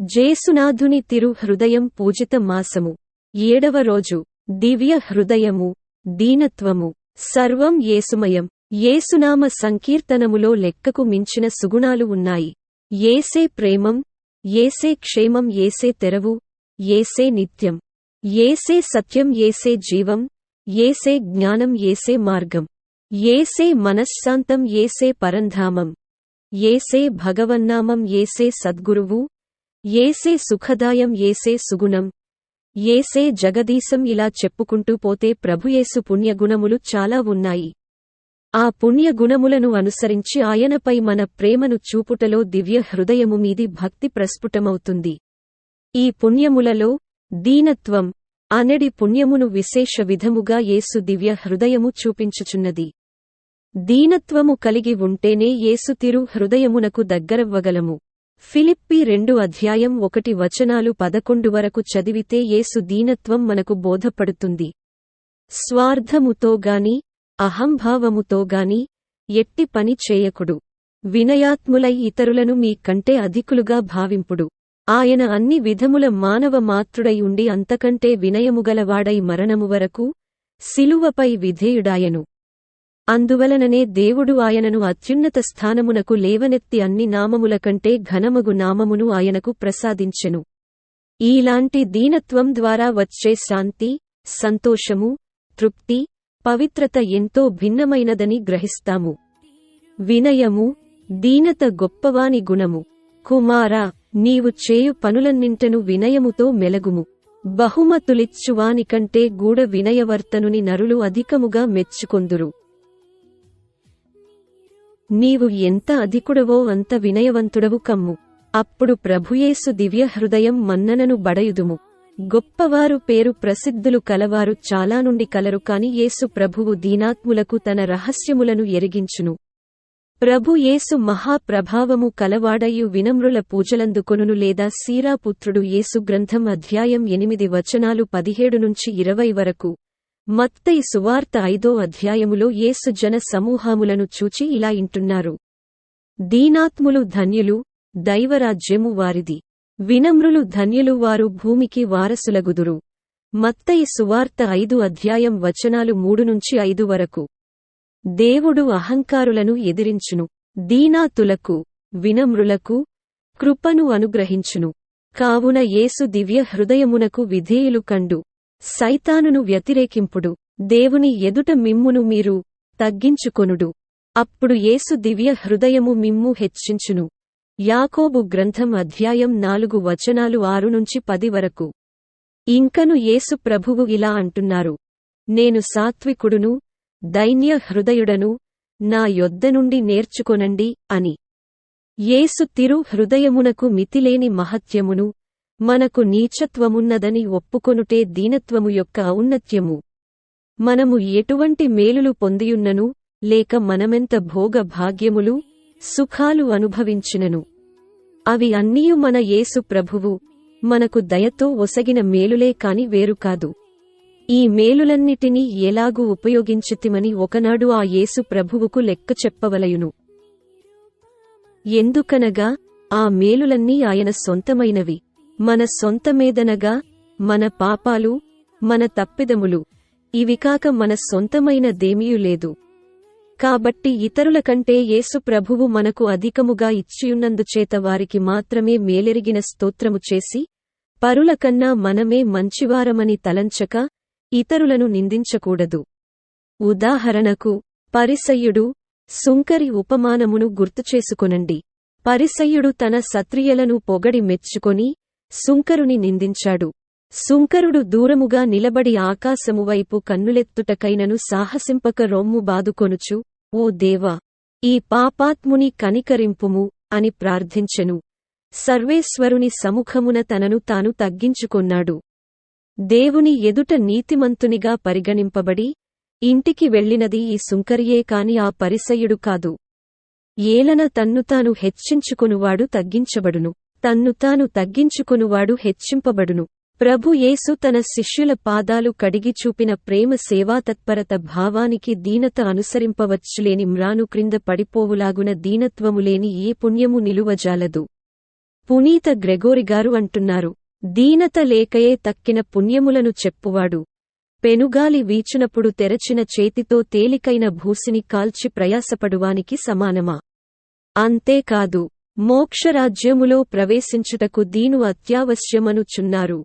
జేసునాథుని తిరు హృదయం పూజిత మాసము. ఏడవ రోజు దివ్య హృదయము దీనత్వము సర్వం యేసుమయం. యేసునామ సంకీర్తనములో లెక్కకు మించిన సుగుణాలు ఉన్నాయి. ఏసే ప్రేమం ఏసే క్షేమం ఏసే తెరవు ఏసే నిత్యం. ఏసే సత్యం ఏసే జీవం ఏసే జ్ఞానం ఏసే మార్గం. ఏసే మనశ్శాంతం ఏసే పరంధామం. ఏసే భగవన్నామం ఏసే సద్గురువు ఏసే సుఖదాయం ఏసే సుగుణం. ఏసే జగదీశం ఇలా చెప్పుకుంటూ పోతే ప్రభుయేసు పుణ్యగుణములు చాలా ఉన్నాయి. ఆ పుణ్యగుణములను అనుసరించి ఆయనపై మన ప్రేమను చూపుటలో దివ్య హృదయము మీది భక్తి ప్రస్ఫుటమవుతుంది. ఈ పుణ్యములలో దీనత్వం అనడి పుణ్యమును విశేష విధముగా యేసు దివ్య హృదయము చూపించుచున్నది. దీనత్వము కలిగి ఉంటేనే యేసు తిరు హృదయమునకు దగ్గరవ్వగలము. ఫిలిప్పి రెండు అధ్యాయం ఒకటి వచనాలు పదకొండు వరకు చదివితే యేసు దీనత్వం మనకు బోధపడుతుంది. స్వార్థముతోగాని అహంభావముతోగాని ఎట్టి పని చేయకుడు. వినయాత్ములై ఇతరులను మీ కంటే అధికులుగా భావింపుడు. ఆయన అన్ని విధముల మానవ మాతృడై ఉండి అంతకంటే వినయముగలవాడై మరణము వరకు శిలువపై విధేయుడాయను. అందువలననే దేవుడు ఆయనను అత్యున్నత స్థానమునకు లేవనెత్తి అన్ని నామముల కంటే ఘనమగు నామమును ఆయనకు ప్రసాదించెను. ఈలాంటి దీనత్వం ద్వారా వచ్చే శాంతి సంతోషము తృప్తి పవిత్రత ఎంతో భిన్నమైనదని గ్రహిస్తాము. వినయము దీనత గొప్పవాని గుణము. కుమారా నీవు చేయు పనులన్నింటను వినయముతో మెలగుము. బహుమతులిచ్చువానికంటే గూఢ వినయవర్తనుని నరులు అధికముగా మెచ్చుకొందురు. నీవు ఎంత అధికుడవో అంత వినయవంతుడవు కమ్ము. అప్పుడు ప్రభుయేసు దివ్య హృదయం మన్ననను బడయుదుము. గొప్పవారు పేరు ప్రసిద్ధులు కలవారు చాలా నుండి కలరు కాని యేసు ప్రభువు దీనాత్ములకు తన రహస్యములను ఎరిగించును. ప్రభు యేసు మహాప్రభావము కలవాడయు వినమ్రుల పూజలందుకొనును లేదా సీరాపుత్రుడు యేసు గ్రంథం అధ్యాయం ఎనిమిది వచనాలు పదిహేడు నుంచి ఇరవై వరకు. మత్తయి సువార్త ఐదో అధ్యాయములో యేసు జన సమూహములను చూచి ఇలా ఇంటున్నారు. దీనాత్ములు ధన్యులు దైవరాజ్యము వారిది. వినమ్రులు ధన్యులు వారు భూమికి వారసులగుదురు. మత్తయి సువార్త ఐదు అధ్యాయం వచనాలు మూడు నుంచి ఐదు వరకు. దేవుడు అహంకారులను ఎదిరించును దీనాతులకు వినమ్రులకు కృపను అనుగ్రహించును. కావున యేసు దివ్య హృదయమునకు విధేయులు కండు. సైతానును వ్యతిరేకింపుడు దేవుని ఎదుట మిమ్మును మీరు తగ్గించుకొనుడు. అప్పుడు యేసు దివ్య హృదయము మిమ్ము హెచ్చించును. యాకోబు గ్రంథం అధ్యాయం నాలుగు వచనాలు ఆరు నుంచి పది వరకు. ఇంకను యేసు ప్రభువు ఇలా అంటున్నారు. నేను సాత్వికుడును దైన్య హృదయుడను నా యొద్ద నుండి నేర్చుకొనండి అని. యేసు తిరు హృదయమునకు మితిలేని మహత్యమును మనకు నీచత్వమున్నదని ఒప్పుకొనుటే దీనత్వము యొక్క ఔన్నత్యము. మనము ఎటువంటి మేలులు పొందియున్నను లేక మనమెంత భోగ భాగ్యములు సుఖాలు అనుభవించినను. అవి అన్నీయు మన యేసు ప్రభువు మనకు దయతో ఒసగిన మేలులే కాని వేరు కాదు. ఈ మేలులన్నిటినీ ఎలాగూ ఉపయోగించితిమని ఒకనాడు ఆ యేసు ప్రభువుకు లెక్క చెప్పవలయును. ఎందుకనగా ఆ మేలులన్నీ ఆయన సొంతమైనవి. మన సొంతమేదనగా మన పాపాలు మన తప్పిదములు. ఇవి కాక మన సొంతమైన దేమియు లేదు. కాబట్టి ఇతరుల కంటే యేసు ప్రభువు మనకు అధికముగా ఇచ్చియున్నందుచేత వారికి మాత్రమే మేలెరిగిన స్తోత్రము చేసి పరులకన్నా మనమే మంచివారమని తలంచక ఇతరులను నిందించకూడదు. ఉదాహరణకు పరిసయ్యుడు సుంకరి ఉపమానమును గుర్తుచేసుకొనండి. పరిసయ్యుడు తన సత్రియలను పొగడి మెచ్చుకొని సుంకరుని నిందించాడు. సుంకరుడు దూరముగా నిలబడి ఆకాశమువైపు కన్నులెత్తుటకైనను సాహసింపక రొమ్ము బాదుకొనుచు ఓ దేవా ఈ పాపాత్ముని కనికరింపుము అని ప్రార్థించెను. సర్వేశ్వరుని సముఖమున తనను తాను తగ్గించుకొన్నాడు. దేవుని ఎదుట నీతిమంతునిగా పరిగణింపబడి ఇంటికి వెళ్ళినది ఈ సుంకరియే కాని ఆ పరిసయుడు కాదు. ఏలన తన్ను తాను హెచ్చించుకునువాడు తగ్గించబడును. తన్ను తాను తగ్గించుకొనువాడు హెచ్చింపబడును. ప్రభు యేసు తన శిష్యుల పాదాలు కడిగి చూపిన ప్రేమ సేవాతత్పరత భావానికి దీనత అనుసరింపవచ్చులేని మ్రాను క్రింద పడిపోవులాగున దీనత్వములేని ఏ పుణ్యము నిలువజాలదు. పునీత గ్రెగోరిగారు అంటున్నారు దీనత లేకయే తక్కిన పుణ్యములను చెప్పువాడు. పెనుగాలి వీచునప్పుడు తెరచిన చేతితో తేలికైన భూసిని కాల్చి ప్రయాసపడువానికి సమానమా? అంతేకాదు మోక్షరాజ్యములో ప్రవేశించుటకు దీను అత్యావశ్యమనుచున్నారు.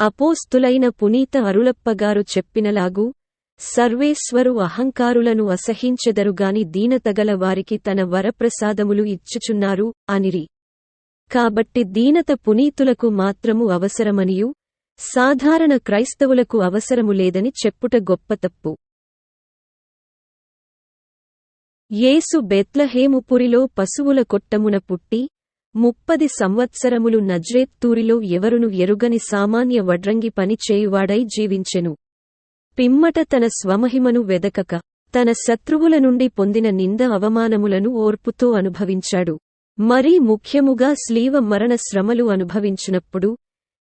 అపోస్తులైన పునీత అరుళప్పగారు చెప్పినలాగు సర్వేశ్వరు అహంకారులను అసహించెదరుగాని దీనతగల వారికి తన వరప్రసాదములు ఇచ్చుచున్నారు అనిరి. కాబట్టి దీనత పునీతులకు మాత్రము అవసరమనియు సాధారణ క్రైస్తవులకు అవసరము లేదని చెప్పుట గొప్ప తప్పు. యేసు బెత్లహేముపురిలో పశువుల కొట్టమున పుట్టి ముప్పది సంవత్సరములు నజ్రేత్తూరిలో ఎవరును ఎరుగని సామాన్య వడ్రంగి పనిచేయువాడై జీవించెను. పిమ్మట తన స్వమహిమను వెదకక తన శత్రువుల నుండి పొందిన నింద అవమానములను ఓర్పుతో అనుభవించాడు. మరీ ముఖ్యముగా స్లీవ మరణ శ్రమలు అనుభవించినప్పుడు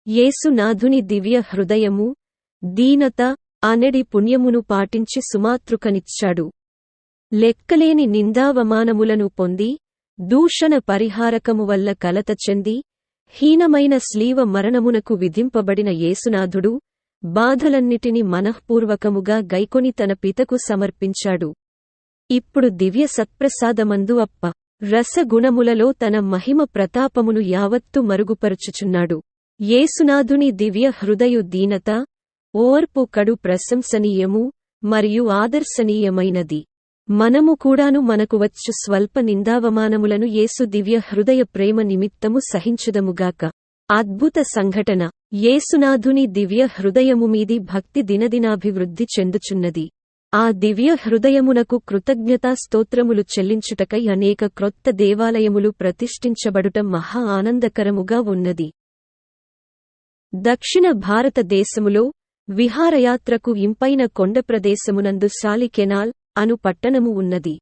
యేసునాథుని దివ్య హృదయము దీనత అనెడి పుణ్యమును పాటించి సుమాతృకనిచ్చాడు. లెక్కలేని నిందావమానములను పొంది దూషణ పరిహారకము వల్ల కలత చెంది హీనమైన స్లీవ మరణమునకు విధింపబడిన యేసునాథుడు బాధలన్నిటిని మనఃపూర్వకముగా గైకొని తన పితకు సమర్పించాడు. ఇప్పుడు దివ్య సత్ప్రసాదమందు అప్ప రసగుణములలో తన మహిమ ప్రతాపమును యావత్తు మరుగుపరుచుచున్నాడు. యేసునాథుని దివ్య హృదయు దీనత ఓర్పు కడు ప్రశంసనీయము మరియు ఆదర్శనీయమైనది. మనము కూడాను మనకు వచ్చు స్వల్ప నిందావమానములను యేసు దివ్య హృదయ ప్రేమ నిమిత్తము సహించుదముగాక. అద్భుత సంఘటన. యేసునాథుని దివ్య హృదయము మీది భక్తి దినదినాభివృద్ధి చెందుచున్నది. ఆ దివ్య హృదయమునకు కృతజ్ఞతా స్తోత్రములు చెల్లించుటకై అనేక క్రొత్త దేవాలయములు ప్రతిష్ఠించబడుట మహా ఆనందకరముగా ఉన్నది. దక్షిణ భారతదేశములో విహారయాత్రకు ఇంపైన కొండ ప్రదేశమునందు శాలికెనాల్ అను పట్టణము ఉన్నది.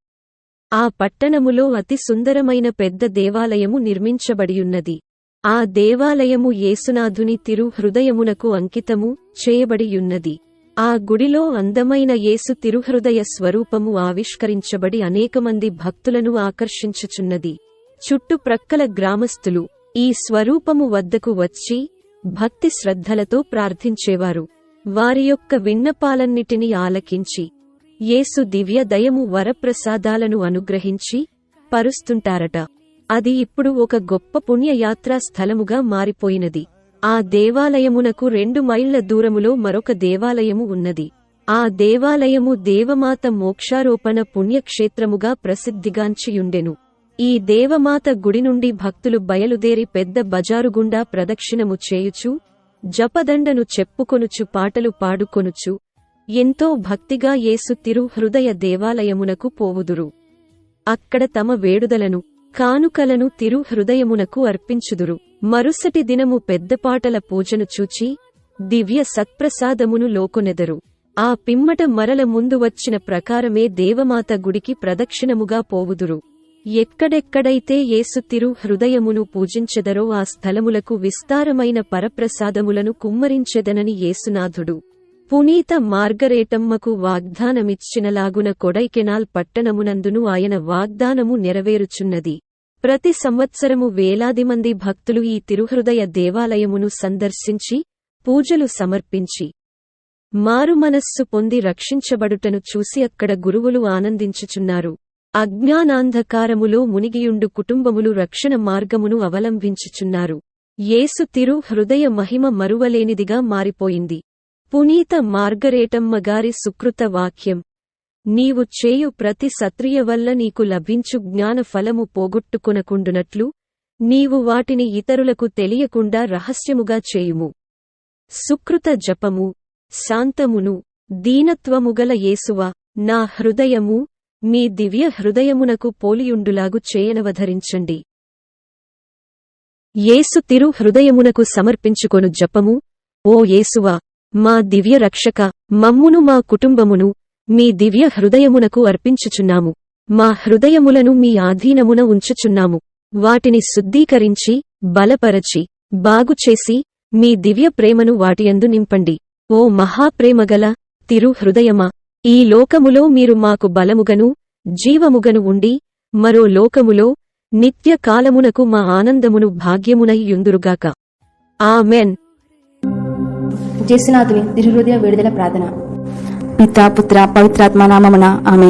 ఆ పట్టణములో అతి సుందరమైన పెద్ద దేవాలయము నిర్మించబడియున్నది. ఆ దేవాలయము యేసునాథుని తిరు హృదయమునకు అంకితము చేయబడియున్నది. ఆ గుడిలో అందమైన యేసు తిరుహృదయ స్వరూపము ఆవిష్కరించబడి అనేకమంది భక్తులను ఆకర్షించుచున్నది. చుట్టుప్రక్కల గ్రామస్థులు ఈ స్వరూపము వద్దకు వచ్చి భక్తి శ్రద్ధలతో ప్రార్థించేవారు. వారి యొక్క విన్నపాలన్నిటినీ ఆలకించి యేసు దివ్య దయము వరప్రసాదాలను అనుగ్రహించి పరుస్తుంటారట. అది ఇప్పుడు ఒక గొప్ప పుణ్యయాత్రా స్థలముగా మారిపోయినది. ఆ దేవాలయమునకు రెండు మైళ్ళ దూరములో మరొక దేవాలయము ఉన్నది. ఆ దేవాలయము దేవమాత మోక్షారోపణ పుణ్యక్షేత్రముగా ప్రసిద్ధిగాంచియుండెను. ఈ దేవమాత గుడి నుండి భక్తులు బయలుదేరి పెద్ద బజారుగుండా ప్రదక్షిణము చేయుచు జపదండను చెప్పుకొనుచు పాటలు పాడుకొనుచు ఎంతో భక్తిగా యేసు తిరు హృదయ దేవాలయమునకు పోవుదురు. అక్కడ తమ వేడుదలను కానుకలను తిరు హృదయమునకు అర్పించుదురు. మరుసటి దినము పెద్దపాటల పూజను చూచి దివ్య సత్ప్రసాదమును లోకొనెదరు. ఆ పిమ్మట మరల ముందు వచ్చిన ప్రకారమే దేవమాత గుడికి ప్రదక్షిణముగా పోవుదురు. ఎక్కడెక్కడైతే యేసు తిరు హృదయమును పూజించెదరో ఆ స్థలములకు విస్తారమైన పరప్రసాదములను కుమ్మరించెదనని యేసునాథుడు. పునీత మార్గరేటమ్మకు వాగ్దానమిచ్చినలాగున కొడైకెనాల్ పట్టణమునందును ఆయన వాగ్దానము నెరవేరుచున్నది. ప్రతి సంవత్సరము వేలాది మంది భక్తులు ఈ తిరుహృదయ దేవాలయమును సందర్శించి పూజలు సమర్పించి మారుమనస్సు పొంది రక్షించబడుటను చూసి అక్కడ గురువులు ఆనందించుచున్నారు. అజ్ఞానాంధకారములో మునిగియుండు కుటుంబములు రక్షణ మార్గమును అవలంబించుచున్నారు యేసు తిరు హృదయ మహిమ మరువలేనిదిగా మారిపోయింది. పునీత మార్గరేటమ్మ గారి సుకృత వాక్యం. నీవు చేయు ప్రతి సత్రియ వల్ల నీకు లభించు జ్ఞాన ఫలము పోగొట్టుకునకుండునట్లు నీవు వాటిని ఇతరులకు తెలియకుండా రహస్యముగా చేయుము. సుకృత జపము శాంతమును దీనత్వముగల యేసువ నా హృదయము మీ దివ్య హృదయమునకు పోలియుండులాగు చేయనవధరించండి. యేసు తిరు హృదయమునకు సమర్పించుకొను జపము ఓ యేసువా మా దివ్య రక్షక మమ్మును మా కుటుంబమును మీ దివ్య హృదయమునకు అర్పించుచున్నాము. మా హృదయములను మీ ఆధీనమున ఉంచుచున్నాము. వాటిని శుద్ధీకరించి బలపరచి బాగుచేసి మీ దివ్య ప్రేమను వాటియందు నింపండి. ఓ మహాప్రేమగల తిరు హృదయమా ఈ లోకములో మీరు మాకు బలముగను జీవముగను ఉండి మరో లోకములో నిత్య కాలమునకు మా ఆనందమును భాగ్యమునై యుందురుగాక. ఆమెన్! జేసునాథుని తిరుహృదయ విడుదల ప్రార్థన. పిత పుత్ర పవిత్రాత్మ నామమున ఆమె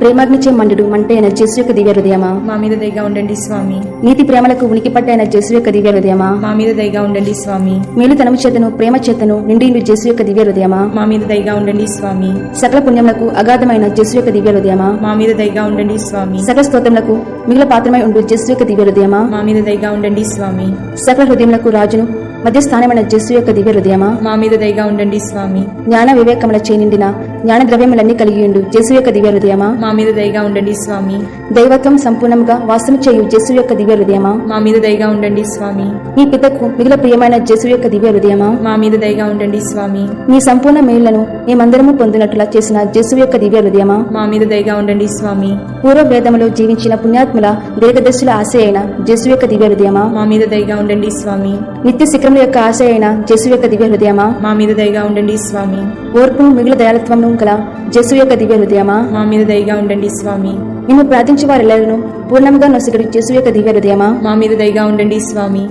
ప్రేమాగ్నిచే మండుడు మంటైన జస్సు యొక్క దివ్య హృదయమా? మా మీద దయగా ఉండండి స్వామి. నీతి ప్రేమలకు ఉనికి పట్టైన జస్సు యొక్క దివ్య హృదయమా? మా మీద దయగా ఉండండి స్వామి. మేలుతనము చేతను ప్రేమ చేతను నిండి జస్సు యొక్క దివ్య హృదయమా? మా మీద దయగా ఉండండి స్వామి. సకల పుణ్యములకు అగాధమైన జస్సు యొక్క దివ్య హృదయమా? మా మీద దయగా ఉండండి స్వామి. సకల స్తోత్రములకు మిగిలిన పాత్రమై ఉండు జస్సు యొక్క దివ్య హృదయమా? మా మీద దయగా ఉండండి స్వామి. సకల హృదయములకు రాజును మధ్యస్థానమైన జస్సు యొక్క దివ్య హృదయమా? మా మీద దయగా ఉండండి స్వామి. జ్ఞాన వివేకముల చేనిండిన జ్ఞాన ద్రవ్యములన్నీ కలిగి ఉండు జస్సు యొక్క దివ్య హృదయమా? మా మీద దయగా ఉండండి స్వామి. దైవత్వం సంపూర్ణంగా వాసము చేయు జస్సు యొక్క దివ్య హృదయమా? మా మీద దయగా ఉండండి స్వామి. నీ పితకు మిగిలిన ప్రియమైన జస్సు యొక్క దివ్య హృదయమా? మా మీద దయగా ఉండండి స్వామి. నీ సంపూర్ణ మేళ్ళను మేమందరము పొందినట్లుగా చేసిన జస్సు యొక్క దివ్య హృదయమా? మా మీద దయగా ఉండండి స్వామి. పూర్వ వేదములో జీవించిన పుణ్యాత్ముల దీర్ఘదర్శుల ఆశ అయిన జస్సు యొక్క దివ్య హృదయమా? మా మీద దయగా ఉండండి స్వామి. నిత్య శిఖరముల యొక్క ఆశ అయిన జస్సు యొక్క దివ్య హృదయమా? మా మీద దయగా ఉండండి స్వామి. ఓర్పును మిగిలిన దయాలత్వమును గల జస్సు యొక్క దివ్య హృదయమా? మా మీద దయగా ఉండండి స్వామి. నిన్ను ప్రార్థించే వారెల్లరూ పూర్ణముగా నొసగడు జస్సు యొక్క దివ్య హృదయమా? మా మీద దయగా ఉండండి స్వామి.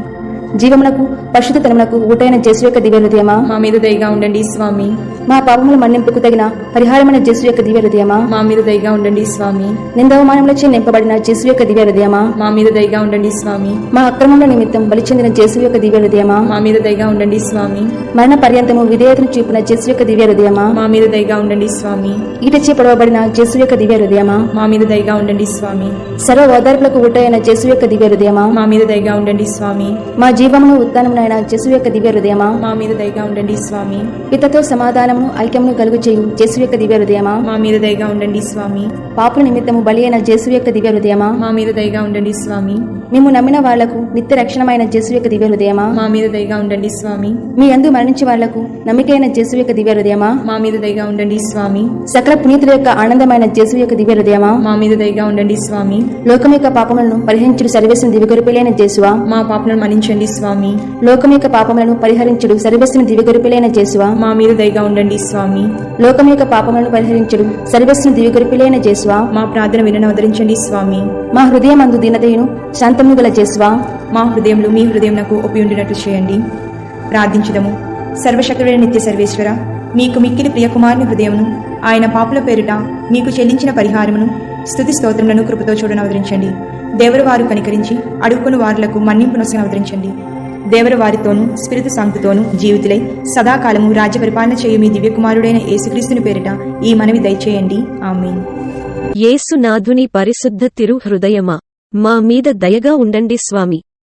జీవమునకు పరిశుద్ధతనమునకు ఊటైన జస్సు యొక్క దివ్య హృదయమా? మా మీద దయగా ఉండండి స్వామి. మా పాపముల మన్నింపుకు తగిన పరిహారమైన జస్సు యొక్క దివ్య హృదయమా? మా మీద దయగా ఉండండి స్వామి. నిందవమానములచే నింపబడిన జస్సు యొక్క దివ్య హృదయమా? మా మీద దయగా ఉండండి స్వామి. మా అక్రమముల నిమిత్తం బలి చెందిన జస్సు యొక్క దివ్య హృదయమా? మా మీద దయగా ఉండండి స్వామి. మరణ పర్యంతము విధేయతను చూపిన జస్సు యొక్క దివ్య హృదయమా? మా మీద దయగా ఉండండి స్వామి. ఈటచే పొడవబడిన జస్సు యొక్క దివ్య హృదయమా? మా మీద దయగా ఉండండి స్వామి. సర్వ ఓదార్పులకు ఊటైన జస్సు యొక్క దివ్య హృదయమా? మా మీద దయగా ఉండండి స్వామి. మా జీవమును ఉత్తానమునైన జస్సు యొక్క దివ్య హృదయమా? మా మీద దయగా ఉండండి స్వామి. పితతో సమాధానమును ఐక్యమును కలుగు చేయు జస్సు యొక్క దివ్య హృదయమా? మా మీద దయగా ఉండండి స్వామి. పాపుల నిమిత్తము బలి అయిన జస్సు యొక్క దివ్య హృదయమా? మా మీద దయగా ఉండండి స్వామి. మేము నమ్మిన వాళ్ళకు నిత్య రక్షణమైన జస్సు యొక్క దివ్య హృదయమా? మా మీద దయగా ఉండండి స్వామి. మీ అందు మరణించే వాళ్ళకు నమ్మికైన జస్సు యొక్క దివ్య హృదయమా? మా మీద దయగా ఉండండి స్వామి. సకల పునీతుల యొక్క ఆనందమైన జస్సు యొక్క దివ్య హృదయమా? మా మీద దయగా ఉండండి స్వామి. లోకం యొక్క పాపములను పరిహరించుడు సర్వేసిన దివ్యగొరిపిలైన జేసువా మా పాపలను మన్నించండి స్వామి. లోకం యొక్క పాపములను పరిహరించుడు సర్వేసిన దివ్యగొరిపిలైన జేసువా. మా మీద దయగా ఉండండి స్వామి. లోకం యొక్క పాపములను పరిహరించుడు సర్వేసిన దివ్యగొరిపిలైన జేసువా. మా ప్రార్థన వినను అవతరించండి స్వామి. మా హృదయమందు దీనతయును శాంతము గల జేసువా. మా హృదయంలో మీ హృదయంకు ఉపయుండినట్లు చేయండి. ప్రార్థించదము. సర్వశక్తుడైన నిత్య సర్వేశ్వర మీకు మిక్కిలి ప్రియకుమారుని హృదయమును ఆయన పాపుల పేరిట మీకు చెల్లించిన పరిహారమును స్థుతి స్తోత్రములను కృపతో చూడను అవతరించండి. దేవరు వారు కనికరించి అడుగుకుని వారులకు మన్నింపునొసను అవతరించండి. దేవర వారితోనూ స్పిరితు సాంక్తితోనూ జీవితులై సదాకాలము రాజ్య పరిపాలన చేయు మీ దివ్యకుమారుడైన యేసుక్రీస్తుని పేరిట ఈ మనవి దయచేయండి. ఆమేన్. యేసునాథుని పరిశుద్ధ తిరు హృదయమా మా మీద దయగా ఉండండి స్వామి.